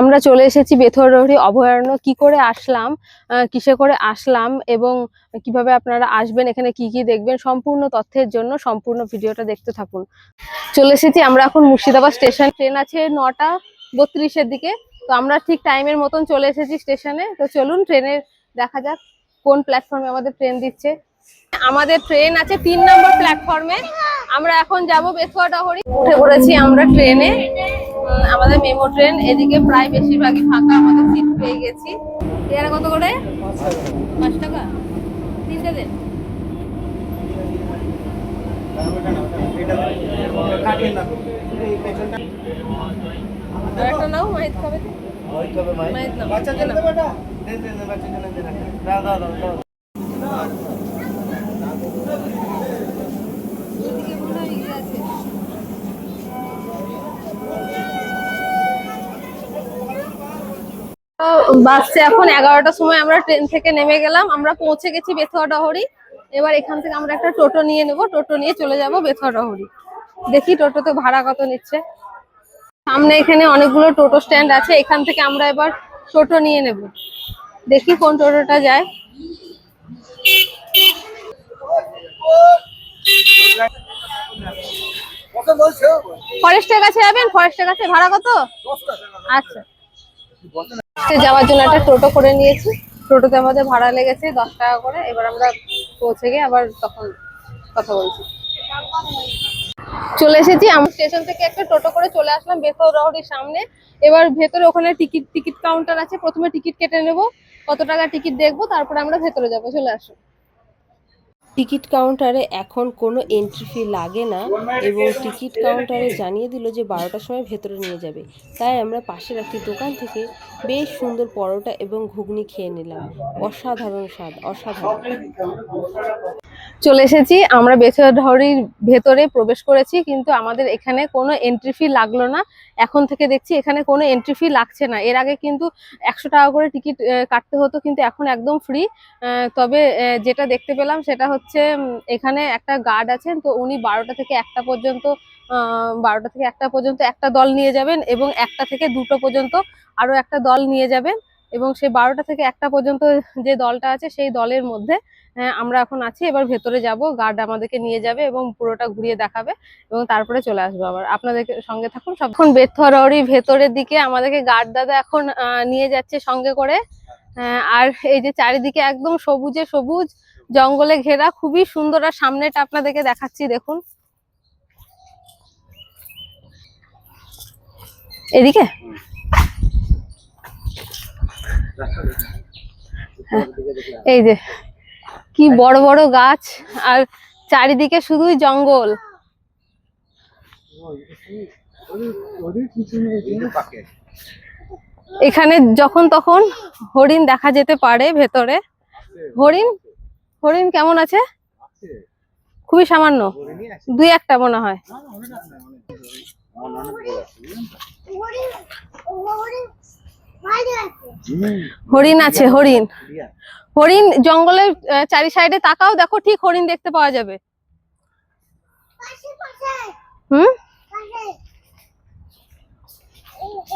আমরা চলে এসেছি বেথরডি অভয়ারণ্য। কি করে আসলাম? কিসে করে আসলাম? এবং কীভাবে আপনারা আসবেন? এখানে কি কি দেখবেন? সম্পূর্ণ তথ্যের জন্য সম্পূর্ণ ভিডিওটা দেখতে থাকুন। চলে এসেছি আমরা এখন মুর্শিদাবাদ স্টেশন। ট্রেন আছে নটা বত্রিশের দিকে। তো আমরা ঠিক টাইমের মতন চলে এসেছি স্টেশনে। তো চলুন ট্রেনের দেখা যাক কোন প্ল্যাটফর্মে আমাদের ট্রেন দিচ্ছে। আমাদের ট্রেন আছে তিন নম্বর প্ল্যাটফর্মে। আমরা এখন যাব বেথুয়াডাহরি উঠে পড়েছি আমরা ট্রেনে। আমাদের মেমো ট্রেন এদিকে প্রায় বেশিরভাগই ফাঁকা আমাদের সিট পেয়ে গেছি এরা কত করে পাঁচ টাকা তিনটে দেন আর একটা নাও মাহিত খাবে তো? মাহিত নাও এ নাও। এদিকে তো বাসে এখন এগারোটার সময় আমরা ট্রেন থেকে নেমে গেলাম। আমরা পৌঁছে গেছি বেথুয়াডাহরি এবার এখান থেকে আমরা একটা টোটো নিয়ে নেব। টোটো নিয়ে চলে যাব বেথুয়াডাহরি দেখি টোটো টোটোতে ভাড়া কত নিচ্ছে। সামনে এখানে অনেকগুলো টোটো স্ট্যান্ড আছে। এখান থেকে আমরা এবার টোটো নিয়ে নেব। দেখি কোন টোটোটা যায়। ফরেস্টের কাছে যাবেন? ফরেস্টের কাছে ভাড়া কত? আচ্ছা। যাওয়ার জন্য একটা টোটো করে নিয়েছি। টোটোতে আমাদের ভাড়া লেগেছে দশ টাকা করে। এবার আমরা পৌঁছে গিয়ে আবার তখন কথা বলছি। চলে এসেছি। আমার স্টেশন থেকে একটা টোটো করে চলে আসলাম বেথরহরির সামনে। এবার ভেতরে ওখানে টিকিট টিকিট কাউন্টার আছে। প্রথমে টিকিট কেটে নেব। কত টাকা টিকিট দেখব, তারপরে আমরা ভেতরে যাব। চলে আসো টিকিট কাউন্টারে এখন কোনো এন্ট্রি ফি লাগে না এবং টিকিট কাউন্টারে জানিয়ে দিল যে বারোটার সময় ভেতরে নিয়ে যাবে। তাই আমরা পাশের একটি দোকান থেকে বেশ সুন্দর পরোটা এবং ঘুগনি খেয়ে নিলাম। অসাধারণ স্বাদ, অসাধারণ। চলে এসেছি। আমরা বেথরহরির ভেতরে প্রবেশ করেছি, কিন্তু আমাদের এখানে কোনো এন্ট্রি ফি লাগল না। এখন থেকে দেখছি এখানে কোনো এন্ট্রি ফি লাগছে না। এর আগে কিন্তু একশো টাকা করে টিকিট কাটতে হতো, কিন্তু এখন একদম ফ্রি তবে যেটা দেখতে পেলাম সেটা হচ্ছে এখানে একটা গার্ড আছেন, তো উনি বারোটা থেকে একটা পর্যন্ত বারোটা থেকে একটা পর্যন্ত একটা দল নিয়ে যাবেন এবং একটা থেকে দুটো পর্যন্ত আরও একটা দল নিয়ে যাবেন। এবং সেই বারোটা থেকে একটা পর্যন্ত যে দলটা আছে, সেই দলের মধ্যে আমরা এখন আছি। এবার ভেতরে যাব গার্ড আমাদেরকে নিয়ে যাবে এবং পুরোটা ঘুরিয়ে দেখাবে এবং তারপরে চলে আসব আবার। আপনাদের সঙ্গে থাকুন সবক্ষণ বেথররি ভেতরের দিকে আমাদেরকে গার্ড দাদা এখন নিয়ে যাচ্ছে সঙ্গে করে। আর এই যে চারিদিকে একদম সবুজে সবুজ, জঙ্গলে ঘেরা, খুবই সুন্দর। আর সামনেটা আপনাদেরকে দেখাচ্ছি, দেখুন। এদিকে? এই যে কি বড় বড় গাছ আর চারিদিকে শুধুই জঙ্গল। এখানে যখন তখন হরিণ দেখা যেতে পারে ভেতরে। হরিণ? হরিণ কেমন আছে? খুবই সামান্য। দুই একটা মনে হয়। হরিণ আছে হরিণ। হরিণ জঙ্গলের চারি সাইডে তাকাও দেখো ঠিক হরিণ দেখতে পাওয়া যাবে। হুম?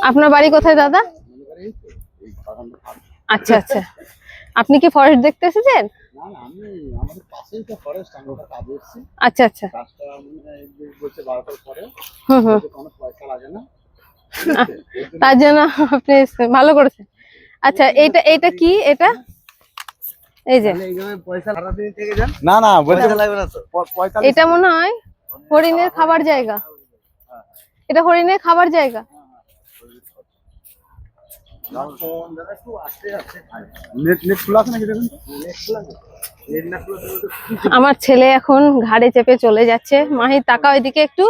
আপনার বাড়ি কোথায় দাদা? আচ্ছা আচ্ছা। আপনি কি ফরেস্ট দেখতে এসেছেন? আচ্ছা আচ্ছা। হুম হুম। তার জন্য আপনি ভালো করেছেন আচ্ছা এটা এটা কি এটা? এই যে। এইভাবে পয়সা ভাড়া দিয়ে থেকে যান না না বলতে লাগবে না তো। পয়সা এটা মনে হয় হরিণের খাবার জায়গা। এটা হরিণের খাবার জায়গা। আমার ছেলে এখন ঘাড়ে চেপে চলে যাচ্ছে। মাহিদ তাকাও ওইদিকে একটু।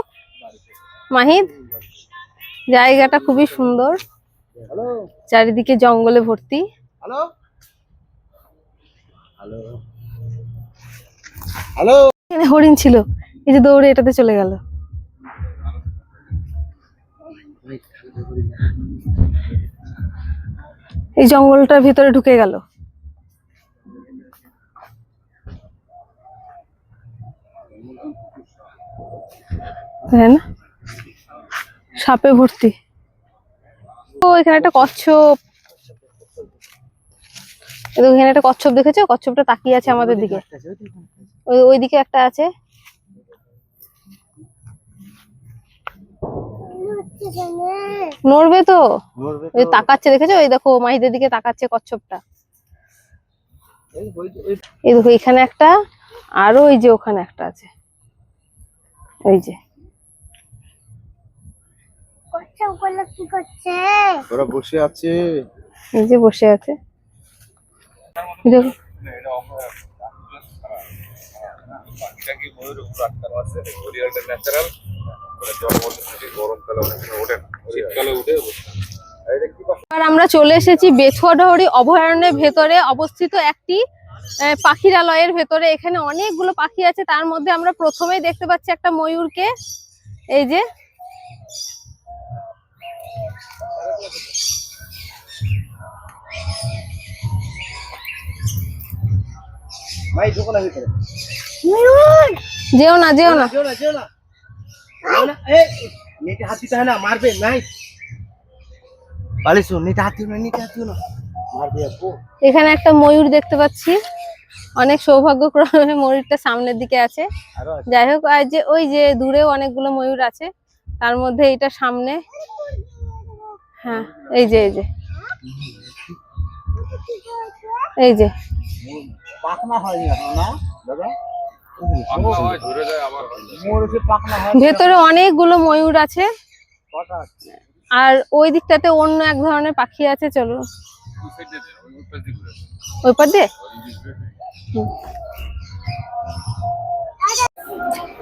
মাহিদ জায়গাটা খুবই সুন্দর। চারিদিকে জঙ্গলে ভর্তি। হ্যালো হ্যালো হ্যালো এখানে হরিণ ছিল। এই যে দৌড়ে এটাতে চলে গেল। এই জঙ্গলটার ভিতরে ঢুকে গেল। হ্যাঁ না? সাপে ভর্তি। ও এখানে একটা কচ্ছপ। এই দেখো, এখানে একটা কচ্ছপ দেখেছ? কচ্ছপটা তাকিয়ে আছে আমাদের দিকে। ওই ওইদিকে একটা আছে। নড়বে তো? ওই তাকাচ্ছে দেখেছ? ওই দেখো মাহিদের দিকে তাকাচ্ছে কচ্ছপটা। এই দেখো এখানে একটা আরও ওই যে ওখানে একটা আছে। ওই যে। ওরা বসে আছে। এই যে বসে আছে। দেখো। কি আমরা চলে এসেছি বেথুয়াডহরি অভয়ারণ্যের ভেতরে অবস্থিত একটি পাখিরালয়ের ভেতরে। এখানে অনেকগুলো পাখি আছে। তার মধ্যে আমরা প্রথমেই দেখতে পাচ্ছি একটা ময়ূরকে। এই যে ভাই দোকানের ভিতরে। যেও না যেও না। যেও না যেও না। এই নেটে হাত দিতে হয় না মারবে নাই। নেটে হাত দিও না নেটে হাত দিও না। মারবে আপু। এখানে একটা ময়ূর দেখতে পাচ্ছি। অনেক সৌভাগ্যক্রমে ময়ূরটা সামনের দিকে আছে। যাই হোক আর যে ওই যে দূরেও অনেকগুলো ময়ূর আছে। তার মধ্যে এটা সামনে। হ্যাঁ এই যে এই যে। এই যে। ভেতরে অনেকগুলো ময়ূর আছে। আর ওই দিকটাতে অন্য এক ধরনের পাখি আছে চলো। ওই পার দিয়ে।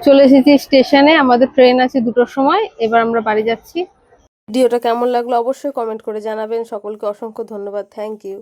চলে এসেছি স্টেশনে আমাদের ট্রেন আছে দুটোর সময় এবার আমরা বাড়ি যাচ্ছি। ভিডিওটা কেমন লাগল অবশ্যই কমেন্ট করে জানাবেন সকলকে অসংখ্য ধন্যবাদ থ্যাংক ইউ।